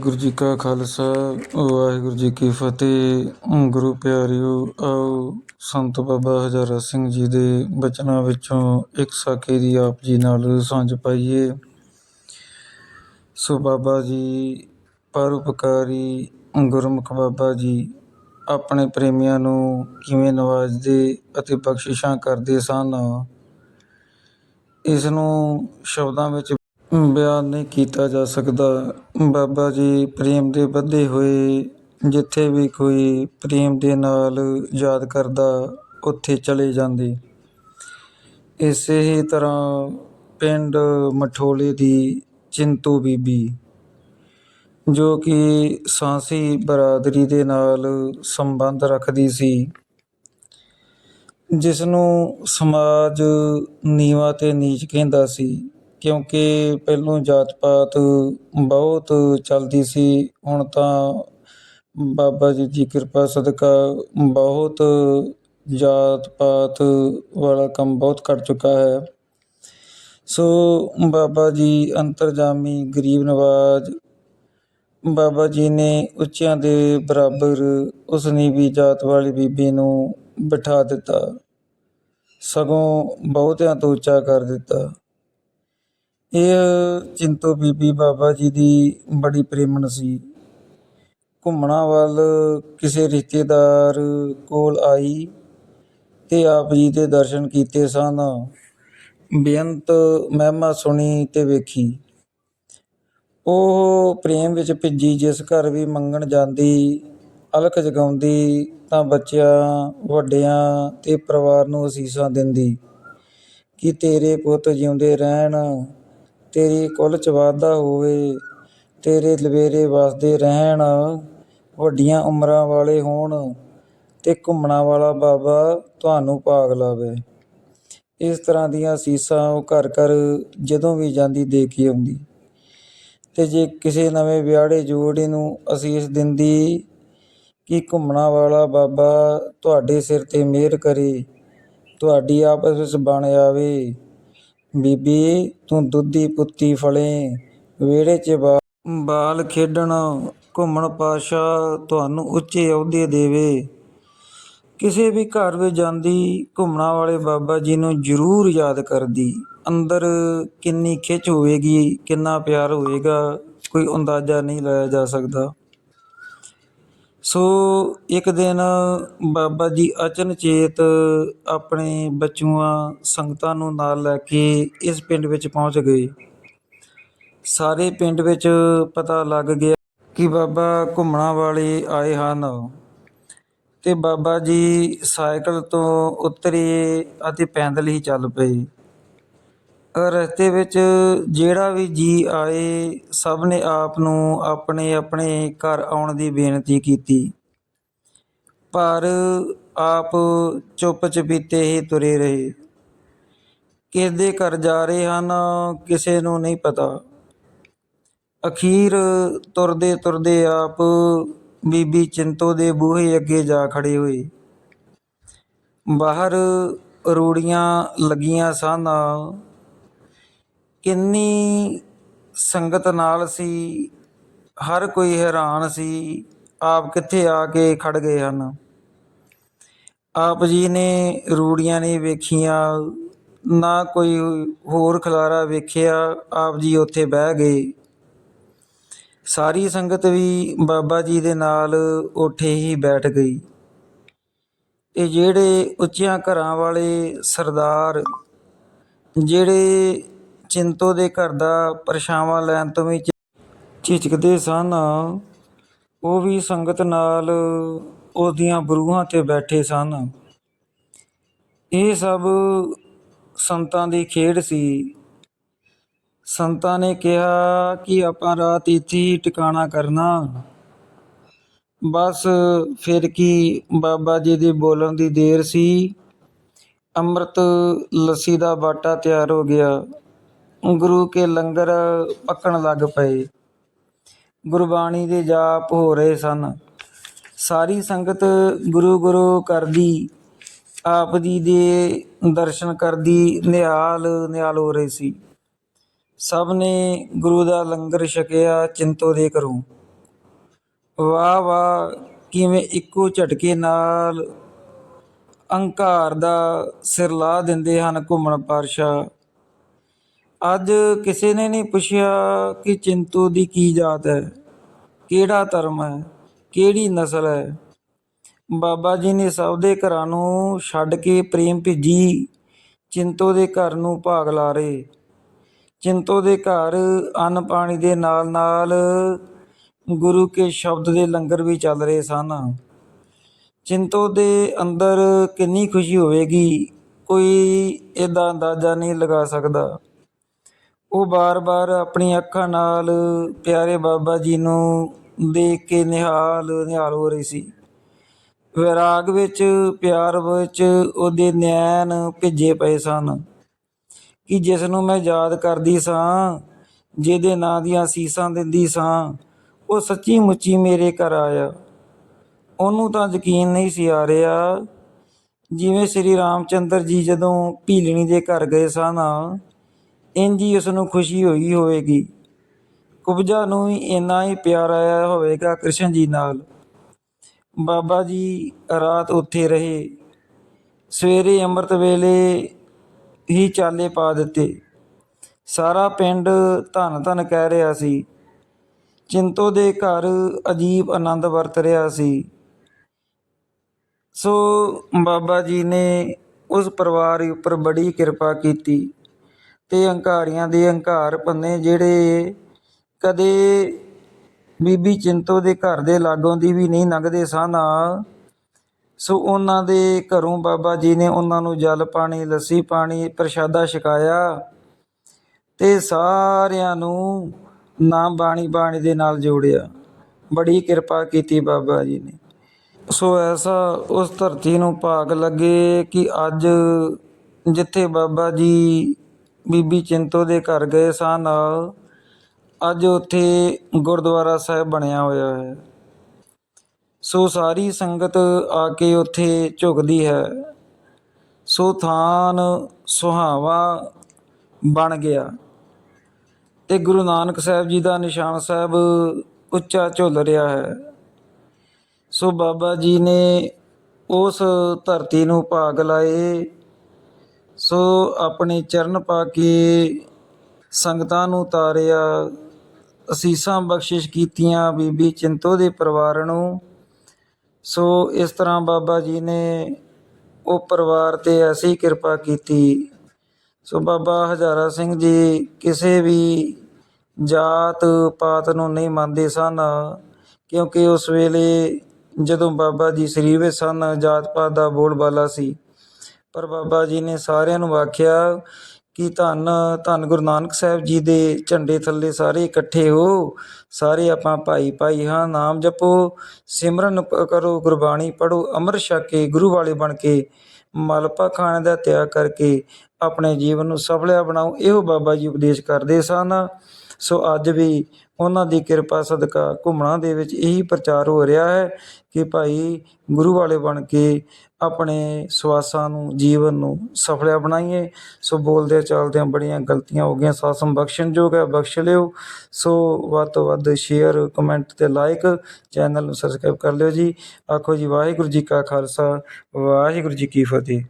ਵਾਹਿਗੁਰੂ ਜੀ ਕਾ ਖਾਲਸਾ, ਵਾਹਿਗੁਰੂ ਜੀ ਕੀ ਫਤਿਹ। ਗੁਰੂ ਪਿਆਰਿਓ, ਆਓ ਸੰਤ ਬਾਬਾ ਹਜ਼ਾਰਾ ਸਿੰਘ ਜੀ ਦੇ ਬਚਨਾਂ ਵਿੱਚੋਂ ਇੱਕ ਸਾਕੇ ਦੀ ਆਪ ਜੀ ਨਾਲ ਸਾਂਝ ਪਾਈਏ। ਸੋ ਬਾਬਾ ਜੀ ਪਰਉਪਕਾਰੀ ਗੁਰਮੁਖ ਬਾਬਾ ਜੀ, ਆਪਣੇ ਪ੍ਰੇਮੀਆਂ ਨੂੰ ਕਿਵੇਂ ਨਵਾਜ਼ਦੇ ਅਤੇ ਬਖਸ਼ਿਸ਼ਾਂ ਕਰਦੇ ਸਨ ਇਸ ਨੂੰ ਸ਼ਬਦਾਂ ਵਿੱਚ ਬਿਆਨ ਨਹੀਂ ਕੀਤਾ ਜਾ ਸਕਦਾ। ਬਾਬਾ ਜੀ ਪ੍ਰੇਮ ਦੇ ਬੱਧੇ ਹੋਏ, ਜਿੱਥੇ ਵੀ ਕੋਈ ਪ੍ਰੇਮ ਦੇ ਨਾਲ ਯਾਦ ਕਰਦਾ, ਉੱਥੇ ਚਲੇ ਜਾਂਦੇ। ਇਸੇ ਹੀ ਤਰ੍ਹਾਂ ਪਿੰਡ ਮਠੋਲੇ ਦੀ ਚਿੰਤੂ ਬੀਬੀ, ਜੋ ਕਿ ਸਾਂਸੀ ਬਰਾਦਰੀ ਦੇ ਨਾਲ ਸੰਬੰਧ ਰੱਖਦੀ ਸੀ ਜਿਸ ਨੂੰ ਸਮਾਜ ਨੀਵਾਂ ਤੇ ਨੀਚ ਕਹਿੰਦਾ ਸੀ। ਕਿਉਂਕਿ ਪਹਿਲੋਂ ਜਾਤ ਪਾਤ ਬਹੁਤ ਚੱਲਦੀ ਸੀ, ਹੁਣ ਤਾਂ ਬਾਬਾ ਜੀ ਦੀ ਕਿਰਪਾ, ਸਦਕਾ ਬਹੁਤ ਜਾਤ ਪਾਤ ਵਾਲਾ ਕੰਮ ਬਹੁਤ ਘਟ ਚੁੱਕਾ ਹੈ। ਸੋ ਬਾਬਾ ਜੀ ਅੰਤਰਜਾਮੀ ਗਰੀਬ ਨਵਾਜ, ਬਾਬਾ ਜੀ ਨੇ ਉੱਚਿਆਂ ਦੇ ਬਰਾਬਰ ਉਸ ਨੀਵੀਂ ਜਾਤ ਵਾਲੀ ਬੀਬੀ ਨੂੰ ਬਿਠਾ ਦਿੱਤਾ। ਸਗੋਂ ਬਹੁਤਿਆਂ ਤੋਂ ਉੱਚਾ ਕਰ ਦਿੱਤਾ। ਇਹ ਚਿੰਤੋ ਬੀਬੀ ਬਾਬਾ ਜੀ ਦੀ ਬੜੀ ਪ੍ਰੇਮਣ ਸੀ ਘੁੰਮਣਾ ਵੱਲ ਕਿਸੇ ਰਿਸ਼ਤੇਦਾਰ ਕੋਲ ਆਈ ਤੇ ਆਪ ਜੀ ਦੇ ਦਰਸ਼ਨ ਕੀਤੇ ਸਨ। ਬੇਅੰਤ ਮਹਿਮਾ ਸੁਣੀ ਤੇ ਵੇਖੀ। ਉਹ ਪ੍ਰੇਮ ਵਿੱਚ ਭਿੱਜੀ, ਜਿਸ ਘਰ ਵੀ ਮੰਗਣ ਜਾਂਦੀ, ਅਲਖ ਜਗਾਉਂਦੀ, ਤਾਂ ਬੱਚਿਆਂ, ਵੱਡਿਆਂ ਤੇ ਪਰਿਵਾਰ ਨੂੰ ਅਸੀਸਾਂ ਦਿੰਦੀ ਕਿ ਤੇਰੇ ਪੁੱਤ ਜਿਉਂਦੇ ਰਹਿਣ। ਤੇਰੀ ਕੁੱਲ ਚ ਵਾਧਾ ਹੋਵੇ, ਤੇਰੇ ਲਵੇਰੇ ਵਸਦੇ ਰਹਿਣ, ਵੱਡੀਆਂ ਉਮਰਾਂ ਵਾਲੇ ਹੋਣ ਅਤੇ ਘੁੰਮਣਾ ਵਾਲਾ ਬਾਬਾ ਤੁਹਾਨੂੰ ਭਾਗ ਲਾਵੇ। ਇਸ ਤਰ੍ਹਾਂ ਦੀਆਂ ਅਸੀਸਾਂ ਉਹ ਘਰ ਘਰ ਜਦੋਂ ਵੀ ਜਾਂਦੀ ਦੇ ਕੇ ਆਉਂਦੀ। ਅਤੇ ਜੇ ਕਿਸੇ ਨਵੇਂ ਵਿਆਹੜੇ ਜੋੜੇ ਨੂੰ ਅਸੀਸ ਦਿੰਦੀ ਕਿ ਘੁੰਮਣਾ ਵਾਲਾ ਬਾਬਾ ਤੁਹਾਡੇ ਸਿਰ ਤੇ ਮਿਹਰ ਕਰੇ, ਤੁਹਾਡੀ ਆਪਸ ਵਿੱਚ ਬਣ ਜਾਵੇ ਬੀਬੀ, ਤੂੰ ਦੁੱਧੀ ਪੁੱਤੀ ਫਲੇ ਵਿਹੜੇ 'ਚ ਬਾ- ਬਾਲ ਖੇਡਣ, ਘੁੰਮਣ ਪਾਸ਼ਾ ਤੁਹਾਨੂੰ ਉੱਚੇ ਅਹੁਦੇ ਦੇਵੇ। ਕਿਸੇ ਵੀ ਘਰ ਵਿੱਚ ਜਾਂਦੀ ਘੁੰਮਣਾ ਵਾਲੇ ਬਾਬਾ ਜੀ ਨੂੰ ਜ਼ਰੂਰ ਯਾਦ ਕਰਦੀ। ਅੰਦਰ ਕਿੰਨੀ ਖਿੱਚ ਹੋਵੇਗੀ, ਕਿੰਨਾ ਪਿਆਰ ਹੋਵੇਗਾ, ਕੋਈ ਅੰਦਾਜ਼ਾ ਨਹੀਂ ਲਾਇਆ ਜਾ ਸਕਦਾ। ਸੋ ਇੱਕ ਦਿਨ ਬਾਬਾ ਜੀ ਅਚਨਚੇਤ ਆਪਣੇ ਬੱਚੂਆਂ ਸੰਗਤਾਂ ਨੂੰ ਨਾਲ ਲੈ ਕੇ ਇਸ ਪਿੰਡ ਵਿੱਚ ਪਹੁੰਚ ਗਏ। ਸਾਰੇ ਪਿੰਡ ਵਿੱਚ ਪਤਾ ਲੱਗ ਗਿਆ ਕਿ ਬਾਬਾ ਘੁੰਮਣਾ ਵਾਲੇ ਆਏ ਹਨ ਤੇ ਬਾਬਾ ਜੀ ਸਾਈਕਲ ਤੋਂ ਉਤਰੇ ਅਤੇ ਪੈਦਲ ਹੀ ਚੱਲ ਪਏ। ਰਸਤੇ ਵਿੱਚ ਜਿਹੜਾ ਵੀ ਜੀਅ ਆਏ, ਸਭ ਨੇ ਆਪ ਨੂੰ ਆਪਣੇ ਆਪਣੇ ਘਰ ਆਉਣ ਦੀ ਬੇਨਤੀ ਕੀਤੀ। ਪਰ ਆਪ ਚੁੱਪ ਚਪੀਤੇ ਹੀ ਤੁਰੇ ਰਹੇ। ਕਿਸ ਦੇ ਘਰ ਜਾ ਰਹੇ ਹਨ ਕਿਸੇ ਨੂੰ ਨਹੀਂ ਪਤਾ। ਅਖੀਰ ਤੁਰਦੇ ਤੁਰਦੇ ਆਪ ਬੀਬੀ ਚਿੰਤੋ ਦੇ ਬੂਹੇ ਅੱਗੇ ਜਾ ਖੜੇ ਹੋਏ। ਬਾਹਰ ਰੂੜੀਆਂ ਲੱਗੀਆਂ ਸਨ। ਕਿੰਨੀ ਸੰਗਤ ਨਾਲ ਸੀ, ਹਰ ਕੋਈ ਹੈਰਾਨ ਸੀ, ਆਪ ਕਿੱਥੇ ਆ ਕੇ ਖੜ ਗਏ ਹਨ? ਆਪ ਜੀ ਨੇ ਰੂੜੀਆਂ ਨਹੀਂ ਵੇਖੀਆਂ, ਨਾ ਕੋਈ ਹੋਰ ਖਲਾਰਾ ਵੇਖਿਆ, ਆਪ ਜੀ ਉੱਥੇ ਬਹਿ ਗਏ। ਸਾਰੀ ਸੰਗਤ ਵੀ ਬਾਬਾ ਜੀ ਦੇ ਨਾਲ ਉੱਥੇ ਹੀ ਬੈਠ ਗਈ। ਤੇ ਜਿਹੜੇ ਉੱਚਿਆਂ ਘਰਾਂ ਵਾਲੇ ਸਰਦਾਰ, ਜਿਹੜੇ ਚਿੰਤੋ ਦੇ ਘਰ ਦਾ ਪਰਛਾਵਾਂ ਲੈਣ ਤੋਂ ਵੀ ਝਿ- ਝਿਜਕਦੇ ਸਨ। ਉਹ ਵੀ ਸੰਗਤ ਨਾਲ ਉਹਦੀਆਂ ਬਰੂਹਾਂ ਤੇ ਬੈਠੇ ਸਨ। ਇਹ ਸਭ ਸੰਤਾਂ ਦੀ ਖੇਡ ਸੀ। ਸੰਤਾਂ ਨੇ ਕਿਹਾ ਕਿ ਆਪਾਂ ਰਾਤ ਇੱਥੇ ਹੀ ਟਿਕਾਣਾ ਕਰਨਾ। ਬਸ ਫਿਰ ਕੀ ਬਾਬਾ ਜੀ ਦੇ ਬੋਲਣ ਦੀ ਦੇਰ ਸੀ। ਅੰਮ੍ਰਿਤ ਲੱਸੀ ਦਾ ਬਾਟਾ ਤਿਆਰ ਹੋ ਗਿਆ। ਗੁਰੂ ਕੇ ਲੰਗਰ ਪੱਕਣ ਲੱਗ ਪਏ। ਗੁਰਬਾਣੀ ਦੇ ਜਾਪ ਹੋ ਰਹੇ ਸਨ। ਸਾਰੀ ਸੰਗਤ ਗੁਰੂ ਗੁਰੂ ਕਰਦੀ, ਆਪ ਜੀ ਦੇ ਦਰਸ਼ਨ ਕਰਦੀ, ਨਿਹਾਲ ਨਿਹਾਲ ਹੋ ਰਹੀ ਸੀ। ਸਭ ਨੇ ਗੁਰੂ ਦਾ ਲੰਗਰ ਛਕਿਆ ਚਿੰਤੋ ਦੇ ਘਰੋਂ। ਵਾਹ ਵਾਹ, ਕਿਵੇਂ ਇੱਕੋ ਝਟਕੇ ਨਾਲ ਅਹੰਕਾਰ ਦਾ ਸਿਰ ਲਾ ਦਿੰਦੇ ਹਨ ਘੁੰਮਣ ਪਾਤਸ਼ਾਹ। ਅੱਜ ਕਿਸੇ ਨੇ ਨਹੀਂ ਪੁੱਛਿਆ ਕਿ ਚਿੰਤੂ ਦੀ ਕੀ ਜਾਤ ਹੈ, ਕਿਹੜਾ ਧਰਮ ਹੈ, ਕਿਹੜੀ ਨਸਲ ਹੈ। ਬਾਬਾ ਜੀ ਨੇ ਸਭ ਦੇ ਘਰਾਂ ਨੂੰ ਛੱਡ ਕੇ ਪ੍ਰੇਮ ਭੇਜੀ, ਚਿੰਤੋ ਦੇ ਘਰ ਨੂੰ ਭਾਗ ਲਾ ਰਹੇ ਚਿੰਤੋ ਦੇ ਘਰ ਅੰਨ ਪਾਣੀ ਦੇ ਨਾਲ ਨਾਲ ਗੁਰੂ ਕੇ ਸ਼ਬਦ ਦੇ ਲੰਗਰ ਵੀ ਚੱਲ ਰਹੇ ਸਨ। ਚਿੰਤੋ ਦੇ ਅੰਦਰ ਕਿੰਨੀ ਖੁਸ਼ੀ ਹੋਵੇਗੀ, ਕੋਈ ਇਹਦਾ ਅੰਦਾਜ਼ਾ ਨਹੀਂ ਲਗਾ ਸਕਦਾ। ਉਹ ਬਾਰ-ਬਾਰ ਆਪਣੀ ਅੱਖਾਂ ਨਾਲ ਪਿਆਰੇ ਬਾਬਾ ਜੀ ਨੂੰ ਦੇਖ ਕੇ ਨਿਹਾਲ ਨਿਹਾਲ ਹੋ ਰਹੀ ਸੀ। ਵਿਰਾਗ ਵਿੱਚ, ਪਿਆਰ ਵਿੱਚ ਉਹਦੇ ਨੈਣ ਭਿੱਜੇ ਪਏ ਸਨ ਕਿ ਜਿਸ ਨੂੰ ਮੈਂ ਯਾਦ ਕਰਦੀ ਸਾਂ, ਜਿਹਦੇ ਨਾਂ ਦੀਆਂ ਸੀਸਾਂ ਦਿੰਦੀ ਸਾਂ, ਉਹ ਸੱਚੀ ਮੁੱਚੀ ਮੇਰੇ ਘਰ ਆਇਆ। ਉਹਨੂੰ ਤਾਂ ਯਕੀਨ ਨਹੀਂ ਸੀ ਆ ਰਿਹਾ, ਜਿਵੇਂ ਸ੍ਰੀ ਰਾਮਚੰਦਰ ਜੀ ਜਦੋਂ ਭੀਲਣੀ ਦੇ ਘਰ ਗਏ ਸਨ ਇੰਜ ਹੀ ਉਸ ਨੂੰ ਖੁਸ਼ੀ ਹੋਈ ਹੋਵੇਗੀ। ਕੁਬਜਾ ਨੂੰ ਵੀ ਇੰਨਾ ਹੀ ਪਿਆਰ ਆਇਆ ਹੋਵੇਗਾ ਕ੍ਰਿਸ਼ਨ ਜੀ ਨਾਲ। ਬਾਬਾ ਜੀ ਰਾਤ ਉੱਥੇ ਰਹੇ। ਸਵੇਰੇ ਅੰਮ੍ਰਿਤ ਵੇਲੇ ਹੀ ਚਾਲੇ ਪਾ ਦਿੱਤੇ। ਸਾਰਾ ਪਿੰਡ ਧੰਨ ਧੰਨ ਕਹਿ ਰਿਹਾ ਸੀ। ਚਿੰਤੋ ਦੇ ਘਰ ਅਜੀਬ ਆਨੰਦ ਵਰਤ ਰਿਹਾ ਸੀ। ਸੋ ਬਾਬਾ ਜੀ ਨੇ ਉਸ ਪਰਿਵਾਰ ਉੱਪਰ ਬੜੀ ਕਿਰਪਾ ਕੀਤੀ। ਤੇ ਹੰਕਾਰੀਆਂ ਦੇ ਹੰਕਾਰ ਪੰਨੇ ਜਿਹੜੇ ਕਦੇ ਬੀਬੀ ਚਿੰਤੋ ਦੇ ਘਰ ਦੇ ਲਾਗੋਂ ਦੀ ਵੀ ਨਹੀਂ ਲੰਘਦੇ ਸਨ। ਸੋ ਉਹਨਾਂ ਦੇ ਘਰੋਂ ਬਾਬਾ ਜੀ ਨੇ ਉਹਨਾਂ ਨੂੰ ਜਲ ਪਾਣੀ, ਲੱਸੀ ਪਾਣੀ, ਪ੍ਰਸ਼ਾਦਾ ਛਕਾਇਆ ਤੇ ਸਾਰਿਆਂ ਨੂੰ ਨਾਮ ਬਾਣੀ ਬਾਣੀ ਦੇ ਨਾਲ ਜੋੜਿਆ। ਬੜੀ ਕਿਰਪਾ ਕੀਤੀ ਬਾਬਾ ਜੀ ਨੇ। ਸੋ ਐਸਾ ਉਸ ਧਰਤੀ ਨੂੰ ਭਾਗ ਲੱਗੇ ਕਿ ਅੱਜ ਜਿੱਥੇ ਬਾਬਾ ਜੀ ਬੀਬੀ ਚਿੰਤੋ ਦੇ ਘਰ ਗਏ ਸਨ ਅੱਜ ਉੱਥੇ ਗੁਰਦੁਆਰਾ ਸਾਹਿਬ ਬਣਿਆ ਹੋਇਆ ਹੈ। ਸੋ ਸਾਰੀ ਸੰਗਤ ਆ ਕੇ ਉੱਥੇ ਝੁਕਦੀ ਹੈ। ਸੋ ਥਾਨ ਸੁਹਾਵਾ ਬਣ ਗਿਆ। ਤੇ ਗੁਰੂ ਨਾਨਕ ਸਾਹਿਬ ਜੀ ਦਾ ਨਿਸ਼ਾਨ ਸਾਹਿਬ ਉੱਚਾ ਝੁੱਲ ਰਿਹਾ ਹੈ। ਸੋ ਬਾਬਾ ਜੀ ਨੇ ਉਸ ਧਰਤੀ ਨੂੰ ਭਾਗ ਲਾਏ। ਸੋ ਆਪਣੇ ਚਰਨ ਪਾ ਕੇ ਸੰਗਤਾਂ ਨੂੰ ਤਾਰਿਆ, ਅਸੀਸਾਂ ਬਖਸ਼ਿਸ਼ ਕੀਤੀਆਂ ਬੀਬੀ ਚਿੰਤੋ ਦੇ ਪਰਿਵਾਰ ਨੂੰ। ਸੋ ਇਸ ਤਰ੍ਹਾਂ ਬਾਬਾ ਜੀ ਨੇ ਉਹ ਪਰਿਵਾਰ ਤੇ ਐਸੀ ਕਿਰਪਾ ਕੀਤੀ। ਸੋ ਬਾਬਾ ਹਜ਼ਾਰਾ ਸਿੰਘ ਜੀ ਕਿਸੇ ਵੀ ਜਾਤ ਪਾਤ ਨੂੰ ਨਹੀਂ ਮੰਨਦੇ ਸਨ, ਕਿਉਂਕਿ ਉਸ ਵੇਲੇ ਜਦੋਂ ਬਾਬਾ ਜੀ ਸਰੀਰ ਸਨ ਜਾਤ ਪਾਤ ਦਾ ਬੋਲਬਾਲਾ ਸੀ। ਪਰ ਬਾਬਾ ਜੀ ਨੇ ਸਾਰਿਆਂ ਨੂੰ ਆਖਿਆ ਕਿ ਧੰਨ ਧੰਨ ਗੁਰੂ ਨਾਨਕ ਸਾਹਿਬ ਜੀ ਦੇ ਝੰਡੇ ਥੱਲੇ ਸਾਰੇ ਇਕੱਠੇ ਹੋ, ਸਾਰੇ ਆਪਾਂ ਭਾਈ ਭਾਈ ਹਾਂ, ਨਾਮ ਜਪੋ, ਸਿਮਰਨ ਕਰੋ, ਗੁਰਬਾਣੀ ਪੜੋ ਅੰਮ੍ਰਿਤ ਛਕ ਕੇ, ਗੁਰੂ ਵਾਲੇ ਬਣ ਕੇ, ਮਲਪਾ ਖਾਣ ਦਾ ਤਿਆਗ ਕਰਕੇ ਆਪਣੇ ਜੀਵਨ ਨੂੰ ਸਫਲਿਆ ਬਣਾਓ, ਇਹੋ ਬਾਬਾ ਜੀ ਉਪਦੇਸ਼ ਕਰਦੇ ਸਨ। ਸੋ ਅੱਜ ਵੀ ਉਹਨਾਂ ਦੀ ਕਿਰਪਾ ਸਦਕਾ ਘੁੰਮਣਾ ਦੇ ਵਿੱਚ ਇਹੀ ਪ੍ਰਚਾਰ ਹੋ ਰਿਹਾ ਹੈ ਕਿ ਭਾਈ ਗੁਰੂ ਵਾਲੇ ਬਣ ਕੇ ਆਪਣੇ ਸਵਾਸਾਂ ਨੂੰ, ਜੀਵਨ ਨੂੰ ਸਫਲਿਆ ਬਣਾਈਏ। ਸੋ ਬੋਲਦੇ ਚੱਲਦਿਆਂ ਬੜੀਆਂ ਗਲਤੀਆਂ ਹੋ ਗਈਆਂ। ਸਾਸਮ ਬਖਸ਼ਣਯੋਗ ਹੈ, ਬਖਸ਼ ਲਿਓ। ਸੋ ਵੱਧ ਤੋਂ ਵੱਧ ਸ਼ੇਅਰ ਕਮੈਂਟ ਤੇ ਲਾਈਕ ਚੈਨਲ ਨੂੰ ਸਬਸਕ੍ਰਾਈਬ ਕਰ ਲਿਓ ਜੀ। ਆਖੋ ਜੀ, ਵਾਹਿਗੁਰੂ ਜੀ ਕਾ ਖਾਲਸਾ, ਵਾਹਿਗੁਰੂ ਜੀ ਕੀ ਫਤਿਹ।